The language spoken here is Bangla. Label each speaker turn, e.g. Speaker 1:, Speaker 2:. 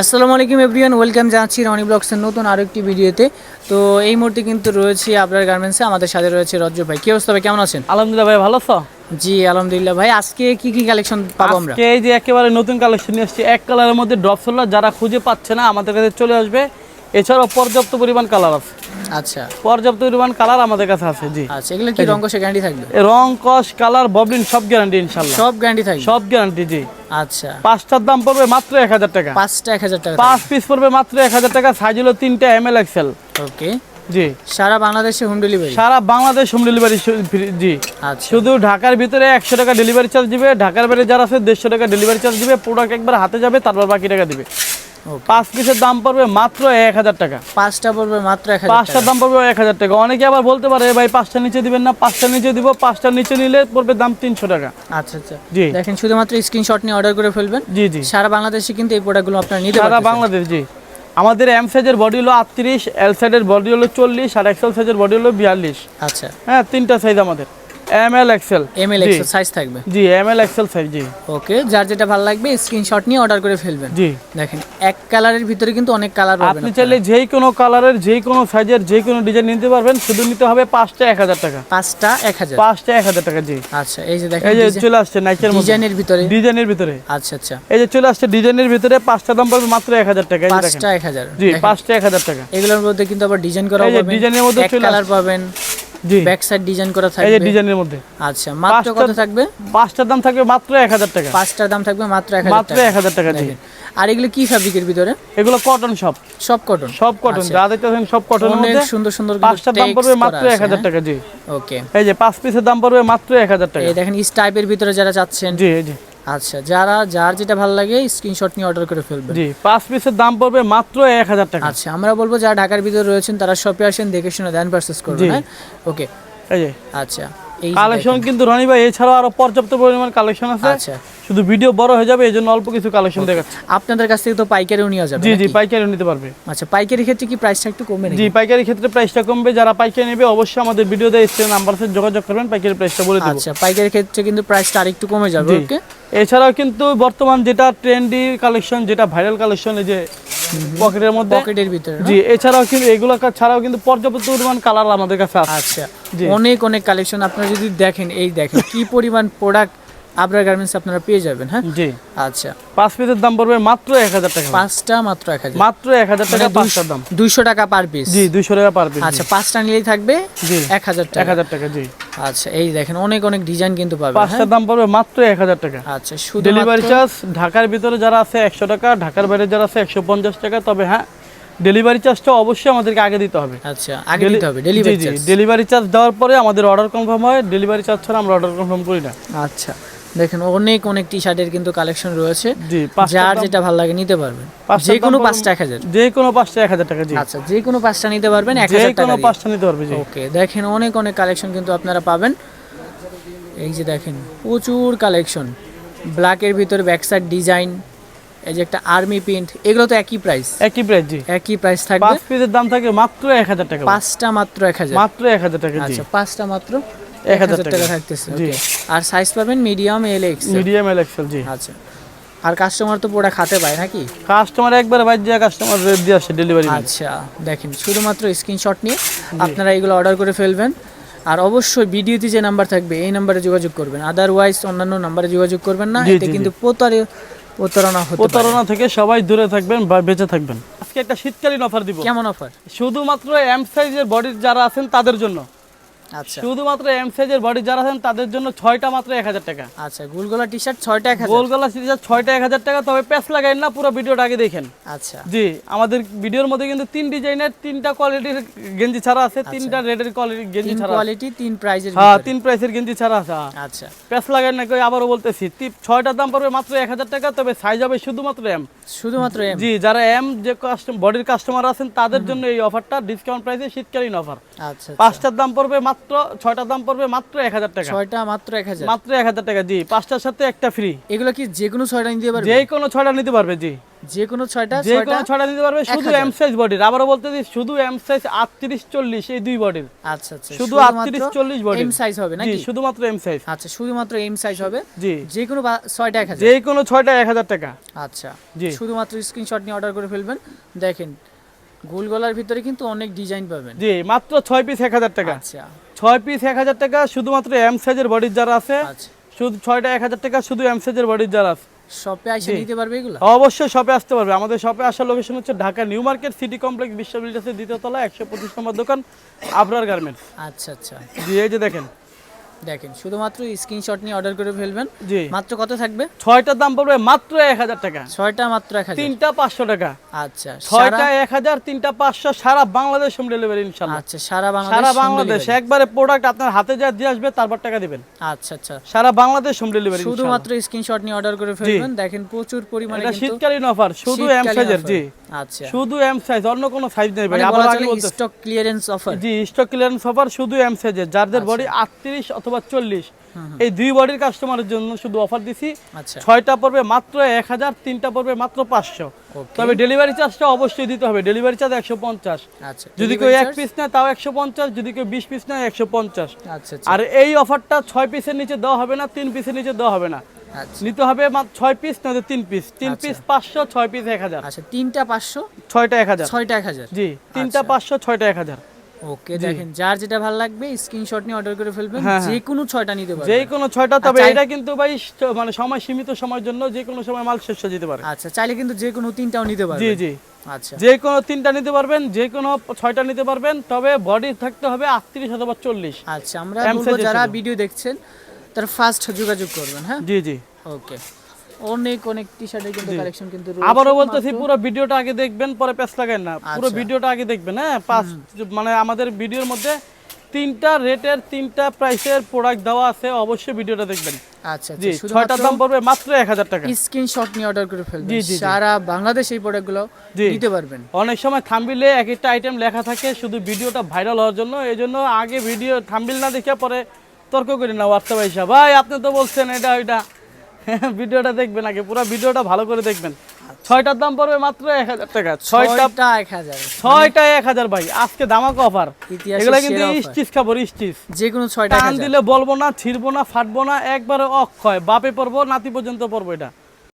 Speaker 1: আসসালামু আলাইকুম এভরিওয়ান ওয়েলকাম জানাচ্ছি রনি ব্লগসের নতুন আরও একটি ভিডিওতে। তো এই মুহূর্তে কিন্তু রয়েছে আপনার গার্মেন্টসে আমাদের সাথে রয়েছে রজ্জ ভাই। কি অবস্থা ভাই কেমন আছেন?
Speaker 2: আলহামদুলিল্লাহ ভাই ভালো আছো?
Speaker 1: জি আলহামদুলিল্লাহ ভাই আজকে কি কি কালেকশন পাবো আমরা?
Speaker 2: এই যে একেবারে নতুন কালেকশন নিয়ে আসছি এক কালারের মধ্যে ড্রপ সোলার যারা খুঁজে পাচ্ছে না আমাদের কাছে চলে আসবে। এছাড়াও পর্যাপ্ত পরিমাণ কালার আছে।
Speaker 1: আচ্ছা।
Speaker 2: পর্যাপ্ত পরিমাণ কালার আমাদের কাছে আছে জি।
Speaker 1: আচ্ছা এগুলো কি কষে গ্যারান্টি থাকবে?
Speaker 2: রং কস কালার ববলিন সব গ্যারান্টি ইনশাল্লাহ
Speaker 1: সব গ্যারান্টি থাকবে?
Speaker 2: সব গ্যারান্টি জি।
Speaker 1: আচ্ছা।
Speaker 2: পাঁচটার দাম পড়বে মাত্র এক হাজার টাকা।
Speaker 1: পাঁচটা এক হাজার টাকা
Speaker 2: পাঁচ পিস পড়বে মাত্র এক হাজার টাকা সাইজ হলো তিনটা এম এল এক্সেল
Speaker 1: ওকে
Speaker 2: জি।
Speaker 1: সারা বাংলাদেশে হোম ডেলিভারি
Speaker 2: সারা বাংলাদেশ হোম ডেলিভারি জি।
Speaker 1: আচ্ছা।
Speaker 2: শুধু ঢাকার ভিতরে একশো টাকা ডেলিভারি চার্জ দিবে ঢাকার বাইরে যারা আছে দেড়শো টাকা ডেলিভারি চার্জ দিবে প্রোডাক্ট একবার হাতে যাবে তারপর বাকি টাকা দিবে। পাঁচ পিসের দাম পড়বে মাত্র এক হাজার টাকা।
Speaker 1: পাঁচটা পড়বে মাত্র এক
Speaker 2: পাঁচটার দাম পড়বে এক হাজার টাকা। অনেকে আবার বলতে পারে ভাই পাঁচটা নিচে দিবেন না পাঁচটার নিচে দিব পাঁচটার নিচে নিলে পড়বে দাম তিনশো টাকা।
Speaker 1: আচ্ছা আচ্ছা।
Speaker 2: জি।
Speaker 1: দেখেন শুধুমাত্র স্ক্রিনশট নিয়ে অর্ডার করে ফেলবেন।
Speaker 2: জি জি।
Speaker 1: সারা বাংলাদেশে কিন্তু এই প্রোডাক্টগুলো আপনারা নিতে
Speaker 2: সারা বাংলাদেশ জি। আমাদের এম সাইজের বডি হলো আটত্রিশ এল সাইজের বডি হলো চল্লিশ আর এক্সেল সাইজের বডি হলো বিয়াল্লিশ।
Speaker 1: আচ্ছা।
Speaker 2: হ্যাঁ তিনটা সাইজ আমাদের। M L XL
Speaker 1: M L XL size থাকবে।
Speaker 2: জি এম এল এক্সেল সাইজ জি।
Speaker 1: ওকে যার যেটা ভালো লাগবে স্ক্রিনশট নিয়ে অর্ডার করে ফেলবেন।
Speaker 2: জি।
Speaker 1: দেখেন এক কালারের ভিতরে কিন্তু অনেক কালার পাবেন
Speaker 2: আপনি চাইলে যেই কোনো কালারের যেই কোনো সাইজের যেই কোনো ডিজাইন নিতে পারবেন শুধু নিতে হবে পাঁচটা এক হাজার টাকা।
Speaker 1: পাঁচটা এক হাজার।
Speaker 2: পাঁচটা এক হাজার টাকা জি।
Speaker 1: আচ্ছা এই যে দেখেন
Speaker 2: এই যে চলে আসছে নাইকের
Speaker 1: ডিজাইনের ভিতরে।
Speaker 2: ডিজাইনের ভিতরে।
Speaker 1: আচ্ছা আচ্ছা।
Speaker 2: এই যে চলে আসছে ডিজাইনের ভিতরে পাঁচটা দাম পড়বে মাত্র এক হাজার টাকা এই দেখেন।
Speaker 1: পাঁচটা এক হাজার
Speaker 2: জি পাঁচটা এক হাজার টাকা।
Speaker 1: এগুলোর মধ্যে কিন্তু আবার ডিজাইন করা পাবেন।
Speaker 2: ডিজাইনের মধ্যে
Speaker 1: কালার পাবেন। ব্যাক সাইড ডিজাইন করা
Speaker 2: এই যে ডিজাইনের মধ্যে।
Speaker 1: আচ্ছা মাত্র কত থাকবে?
Speaker 2: পাঁচটার দাম থাকবে মাত্র এক হাজার টাকা।
Speaker 1: পাঁচটার দাম থাকবে মাত্র এক হাজার
Speaker 2: মাত্র
Speaker 1: টাকা।
Speaker 2: এক হাজার টাকা জি।
Speaker 1: আর এগুলো কি ফ্যাব্রিকের ভিতরে?
Speaker 2: এগুলো কটন সব
Speaker 1: সব কটন
Speaker 2: সব কটন যা দেখতেছেন সব কটনের
Speaker 1: অনেক
Speaker 2: মধ্যে।
Speaker 1: সুন্দর সুন্দর
Speaker 2: পাঁচটার দাম পড়বে মাত্র এক হাজার টাকা জি।
Speaker 1: ওকে
Speaker 2: এই যে পাঁচ পিসের দাম পড়বে মাত্র এক হাজার টাকা।
Speaker 1: এই দেখেন ইস টাইপের ভিতরে যারা চাচ্ছেন
Speaker 2: জি এই
Speaker 1: আচ্ছা যারা যার যেটা ভালো লাগে স্ক্রিনশট নিয়ে অর্ডার করে ফেলবে।
Speaker 2: জি পাঁচ পিসের দাম পড়বে মাত্র এক হাজার টাকা।
Speaker 1: আচ্ছা আমরা বলব যারা ঢাকার ভিতরে রয়েছেন তারা শপে আসেন দেখে শুনে দেন পারচেস করবেন হ্যাঁ? ওকে
Speaker 2: এই যে
Speaker 1: আচ্ছা এই
Speaker 2: কালেকশন কিন্তু রনি ভাই এছাড়াও আরও পর্যাপ্ত পরিমাণ কালেকশন আছে।
Speaker 1: আচ্ছা।
Speaker 2: শুধু ভিডিও বড় হয়ে যাবে এই জন্য অল্প কিছু কালেকশন দেখাচ্ছি।
Speaker 1: আপনাদের কাছ থেকে তো পাইকারিও নেওয়া যাবে
Speaker 2: জি জি
Speaker 1: নাকি?
Speaker 2: পাইকারি নিতে পারবে।
Speaker 1: আচ্ছা পাইকারি ক্ষেত্রে কি প্রাইসটা একটু কমবে
Speaker 2: জি পাইকারি ক্ষেত্রে প্রাইসটা কমবে। যারা পাইকারি নেবে অবশ্যই আমাদের ভিডিও দেয় স্ক্রিন নাম্বার সাথে যোগাযোগ করবেন পাইকারি প্রাইসটা বলে দেবো।
Speaker 1: আচ্ছা পাইকারি ক্ষেত্রে কিন্তু প্রাইসটা আরেকটু কমে যাবে ওকে
Speaker 2: এছাড়াও কিন্তু বর্তমান যেটা ট্রেন্ডি কালেকশন যেটা ভাইরাল কালেকশন এই যে পকেটের মধ্যে
Speaker 1: পকেটের ভিতরে
Speaker 2: জি এছাড়াও কিন্তু এগুলো ছাড়াও কিন্তু পর্যাপ্ত পরিমাণ কালার আমাদের কাছে আছে।
Speaker 1: আচ্ছা অনেক অনেক কালেকশন আপনারা যদি দেখেন এই দেখেন কি পরিমাণ প্রোডাক্ট আবরার গার্মেন্টস আপনারা পেয়ে যাবেন হ্যাঁ?
Speaker 2: জি।
Speaker 1: আচ্ছা।
Speaker 2: পাঁচ পিসের দাম পড়বে মাত্র এক হাজার টাকা।
Speaker 1: পাঁচটা মাত্র এক হাজার।
Speaker 2: মাত্র এক হাজার টাকা পাঁচটার দাম।
Speaker 1: দুইশো টাকা পার পিস
Speaker 2: জি দুইশো টাকা পার পিস
Speaker 1: আচ্ছা পাঁচটা নিলেই থাকবে
Speaker 2: জি।
Speaker 1: এক হাজার
Speaker 2: এক
Speaker 1: টাকা
Speaker 2: হাজার টাকা জি।
Speaker 1: আচ্ছা এই দেখেন অনেক অনেক ডিজাইন কিন্তু পাবেন হ্যাঁ?
Speaker 2: পাঁচটার দাম পড়বে মাত্র এক হাজার টাকা।
Speaker 1: আচ্ছা শুধু
Speaker 2: ডেলিভারি চার্জ ঢাকার ভিতরে যারা আছে একশো টাকা ঢাকার বাইরে যারা আছে একশো পঞ্চাশ টাকা তবে হ্যাঁ ডেলিভারি চার্জটা অবশ্যই আমাদেরকে আগে দিতে হবে।
Speaker 1: আচ্ছা আগে দিতে হবে ডেলিভারি চার্জ
Speaker 2: ডেলিভারি চার্জ দেওয়ার পরে আমাদের অর্ডার কনফার্ম হয় ডেলিভারি চার্জ ছাড়া আমরা অর্ডার কনফার্ম করি না।
Speaker 1: আচ্ছা। দেখেন অনেক অনেক টি শার্টের কিন্তু কালেকশন রয়েছে। যার যেটা ভালো লাগে নিতে পারবেন। যে কোনো পাঁচটা এক হাজার।
Speaker 2: যে কোনো পাঁচটা এক হাজার টাকা
Speaker 1: আচ্ছা যে কোনো পাঁচটা নিতে পারবেন এক হাজার টাকা
Speaker 2: পাঁচটা নিতে পারবে জি।
Speaker 1: ওকে দেখেন অনেক অনেক কালেকশন কিন্তু আপনারা পাবেন। এই যে দেখেন প্রচুর কালেকশন ব্ল্যাকের ভিতরে ব্যাকসাইড ডিজাইন এই যে একটা আর্মি প্রিন্ট এগুলো তো একই প্রাইস
Speaker 2: একই প্রাইস জি।
Speaker 1: একই প্রাইস থাকবে।
Speaker 2: পাঁচ পিসের দাম থাকে মাত্র এক হাজার টাকা
Speaker 1: পাঁচটা মাত্র এক হাজার।
Speaker 2: মাত্র এক হাজার টাকা
Speaker 1: আচ্ছা পাঁচটা মাত্র টাকা। থাকতেছে আর সাইজ পাবেন medium L X
Speaker 2: medium L XL জি।
Speaker 1: আচ্ছা। আর কাস্টমার তো পুরো খাতে পায় নাকি?
Speaker 2: কাস্টমার একবার বাইর দিয়ে কাস্টমার রেট দিয়ে আসে ডেলিভারি
Speaker 1: আচ্ছা দেখেন শুধুমাত্র স্ক্রিনশট নিয়ে আপনারা এগুলো অর্ডার করে ফেলবেন। আর অবশ্যই ভিডিওতে যে নাম্বার থাকবে এই নাম্বারে যোগাযোগ করবেন। আদারওয়াইজ অন্যান্য নাম্বারে যোগাযোগ করবেন না। কিন্তু প্রতারে প্রতারণা হতে
Speaker 2: প্রতারণা থেকে সবাই দূরে থাকবেন বা বেঁচে থাকবেন। আজকে একটা শীতকালীন অফার দিব।
Speaker 1: কেমন অফার
Speaker 2: শুধুমাত্র এম সাইজের বডির যারা আছেন তাদের জন্য। শুধুমাত্র এম সাইজের বডির যারা আছেন তাদের জন্য ছয়টা মাত্র এক হাজার টাকা।
Speaker 1: আচ্ছা গুলগোলা টি শার্ট ছয়টা এক
Speaker 2: গোলগলা সিরিজের ছয়টা এক হাজার টাকা তবে প্যাস লাগাইন না পুরো ভিডিওটা আগে দেখেন।
Speaker 1: আচ্ছা।
Speaker 2: জি আমাদের ভিডিওর মধ্যে কিন্তু তিন ডিজাইনের তিনটা কোয়ালিটির গেঞ্জি ছাড়া আছে তিনটা রেডের কোয়ালিটির গেঞ্জি ছাড়া
Speaker 1: কোয়ালিটি তিন প্রাইজের
Speaker 2: হ্যাঁ তিন প্রাইসের গেঞ্জি ছাড়া আছে হ্যাঁ।
Speaker 1: আচ্ছা।
Speaker 2: প্যাস লাগাইন না কই আবারও বলতেছি ছয়টার দাম পড়বে মাত্র এক হাজার টাকা তবে সাইজ হবে শুধুমাত্র এম
Speaker 1: শুধুমাত্র এম
Speaker 2: জি যারা এম যে কাস্টম বডির কাস্টমার আছেন তাদের জন্য এই অফারটা ডিসকাউন্ট প্রাইসে শীতকালীন অফার
Speaker 1: আচ্ছা।
Speaker 2: পাঁচটার দাম পড়বে মাত্র মাত্র ছয়টার দাম পড়বে মাত্র এক হাজার টাকা।
Speaker 1: ছয়টা মাত্র এক হাজার।
Speaker 2: মাত্র এক হাজার টাকা জি। পাঁচটার সাথে একটা ফ্রি
Speaker 1: এগুলো কি যে কোনো ছয়টা নিতে পারবে?
Speaker 2: যে কোনো ছয়টা নিতে পারবে জি।
Speaker 1: যে কোনো ছয়টা
Speaker 2: যে কোনো ছয়টা নিতে পারবে শুধু এম সাইজ বডির আবারও বলতে দিই শুধু এম সাইজ আটত্রিশ চল্লিশ এই দুই বডির
Speaker 1: আচ্ছা আচ্ছা।
Speaker 2: শুধু আটত্রিশ চল্লিশ বডি
Speaker 1: এম সাইজ হবে নাকি?
Speaker 2: শুধুমাত্র এম সাইজ
Speaker 1: আচ্ছা শুধুমাত্র এম সাইজ হবে।
Speaker 2: জি।
Speaker 1: যে কোনো ছয়টা এক হাজার।
Speaker 2: যে কোনো ছয়টা এক হাজার টাকা।
Speaker 1: আচ্ছা।
Speaker 2: জি।
Speaker 1: শুধুমাত্র স্ক্রিনশট নিয়ে অর্ডার করে ফেলবেন। দেখেন গোল গলার ভিতরে কিন্তু অনেক ডিজাইন পাবেন।
Speaker 2: জি মাত্র ছয় পিস এক হাজার টাকা।
Speaker 1: আচ্ছা।
Speaker 2: ছয় পিস এক হাজার টাকা শুধুমাত্র এম সাইজের বডির যারা আছে।
Speaker 1: আচ্ছা।
Speaker 2: শুধু ছয়টা এক হাজার টাকা শুধু এম সাইজের বডির যারা আছে।
Speaker 1: শপে এসে নিতে পারবে এগুলো?
Speaker 2: অবশ্যই শপে আসতে পারবে। আমাদের শপে আসার লোকেশন হচ্ছে Dhaka new market city complex বিশ্ববিদ্যালয়ের দ্বিতীয় তলা একশো পঁচিশ নম্বর দোকান আবরার গার্মেন্টস
Speaker 1: আচ্ছা আচ্ছা।
Speaker 2: জি এই যে দেখেন।
Speaker 1: দেখেন শুধুমাত্র স্ক্রিনশট নিয়ে অর্ডার করে ফেলবেন।
Speaker 2: জি।
Speaker 1: মাত্র কত থাকবে?
Speaker 2: ছয়টার দাম পড়বে মাত্র এক হাজার টাকা।
Speaker 1: ছয়টা মাত্র এক হাজার।
Speaker 2: তিনটা পাঁচশো টাকা।
Speaker 1: আচ্ছা
Speaker 2: ছয়টা এক হাজার তিনটা পাঁচশো সারা বাংলাদেশ হোম ডেলিভারি ইনশাল্লাহ
Speaker 1: আচ্ছা সারা বাংলাদেশ
Speaker 2: সারা বাংলাদেশ একবারে প্রোডাক্ট আপনার হাতে যা দিয়ে আসবে তারপর টাকা দিবেন।
Speaker 1: আচ্ছা আচ্ছা।
Speaker 2: সারা বাংলাদেশ হোম ডেলিভারি
Speaker 1: শুধুমাত্র স্ক্রিনশট নিয়ে অর্ডার করে ফেলবেন। দেখেন প্রচুর পরিমাণে
Speaker 2: এটা শীতকালীন অফার শুধু এম সাইজের জি।
Speaker 1: আচ্ছা।
Speaker 2: শুধু এম সাইজ অন্য কোনো সাইজ নেই ভাই।
Speaker 1: মানে
Speaker 2: আবার আগে
Speaker 1: স্টক ক্লিয়ারেন্স অফার
Speaker 2: জি স্টক ক্লিয়ারেন্স অফার শুধু এম সাইজের যাদের। বডি আটত্রিশ অথবা চল্লিশ। এই দুই বডির কাস্টমারের জন্য শুধু অফার দিছি।
Speaker 1: আচ্ছা।
Speaker 2: ছয়টা পড়বে মাত্র এক হাজার তিনটা পড়বে মাত্র পাঁচশো। তবে ডেলিভারি চার্জটা অবশ্যই দিতে হবে। ডেলিভারি চার্জ একশো পঞ্চাশ।
Speaker 1: আচ্ছা
Speaker 2: যদি কেউ এক পিস নেয় তাও একশো পঞ্চাশ। যদি কেউ বিশ পিস নেয় একশো পঞ্চাশ।
Speaker 1: আচ্ছা
Speaker 2: আর এই অফারটা ছয় পিসের নিচে দেওয়া হবে না তিন পিসের নিচে দেওয়া হবে না। নিতে হবে ছয় পিস নয়তো তিন পিস তিন। পিস পাঁচশো ছয় পিস এক হাজার।
Speaker 1: আচ্ছা তিনটা পাঁচশো
Speaker 2: ছয়টা এক হাজার।
Speaker 1: ছয়টা এক হাজার।
Speaker 2: জি তিনটা। পাঁচশো ছয়টা এক হাজার।
Speaker 1: ওকে দেখেন যার যেটা ভালো লাগবে স্ক্রিনশট নিয়ে অর্ডার করে ফেলবেন
Speaker 2: হ্যাঁ, হ্যাঁ।
Speaker 1: যে কোনো ছয়টা নিতে
Speaker 2: যে
Speaker 1: পারবেন।
Speaker 2: কোনো ছয়টা তবে এটা কিন্তু ভাই মানে সময় সীমিত সময়ের জন্য যে কোনো সময় মাল শেষ হয়ে যেতে পারে।
Speaker 1: আচ্ছা চাইলে কিন্তু যে কোনো তিনটাও নিতে পারবেন।
Speaker 2: জি
Speaker 1: আচ্ছা।
Speaker 2: যে কোনো তিনটা নিতে পারবেন যে কোনো ছয়টা নিতে পারবেন তবে বডি থাকতে হবে আটত্রিশ অথবা চল্লিশ।
Speaker 1: আচ্ছা আমরা যারা ভিডিও দেখছেন তারা ফার্স্ট যোগাযোগ করবেন হ্যাঁ?
Speaker 2: জি জি।
Speaker 1: ওকে অনেক অনেক টি শার্টের কিন্তু কালেকশন কিন্তু।
Speaker 2: আবারও বলতেছি পুরো ভিডিওটা আগে দেখবেন পরে পেছ লাগান না। পুরো
Speaker 1: আচ্ছা।
Speaker 2: ভিডিওটা আগে দেখবেন হ্যাঁ? পাঁচ মানে আমাদের ভিডিওর মধ্যে তিনটা রেটের তিনটা প্রাইসের প্রোডাক্ট দেওয়া আছে অবশ্যই ভিডিওটা দেখবেন।
Speaker 1: আচ্ছা
Speaker 2: জি
Speaker 1: আচ্ছা
Speaker 2: ছয়টার দাম পড়বে মাত্র এক হাজার টাকা।
Speaker 1: স্ক্রিনশট নিয়ে অর্ডার করে ফেলবেন।
Speaker 2: জি, জি, জি।
Speaker 1: সারা বাংলাদেশ এই প্রোডাক্টগুলো
Speaker 2: জি।
Speaker 1: পারবেন।
Speaker 2: অনেক সময় থাম্বিলে এক একটা আইটেম লেখা থাকে শুধু ভিডিওটা ভাইরাল হওয়ার জন্য। এই জন্য আগে ভিডিও থাম্বিল না দেখে পরে তর্ক করি না হোয়াটসঅ্যাপ হিসাব ভাই আপনি তো বলছেন এটা ওইটা। ভিডিওটা দেখবেন আগে পুরো ভিডিওটা ভালো করে দেখবেন। ছয়টার দাম পড়বে মাত্র এক হাজার টাকা। ছয়টা
Speaker 1: এক হাজার।
Speaker 2: ছয়টা এক হাজার ভাই আজকে দামাক অফার এগুলো কিন্তু
Speaker 1: ইস্টিস।
Speaker 2: স্টিচ খাবার স্টিচ।
Speaker 1: যে কোনো ছয়টা
Speaker 2: দিলে বলব না ছিড়বো না ফাটবো না একবারে অক্ষয়। বাপে পড়ব নাতি পর্যন্ত পড়ব এটা।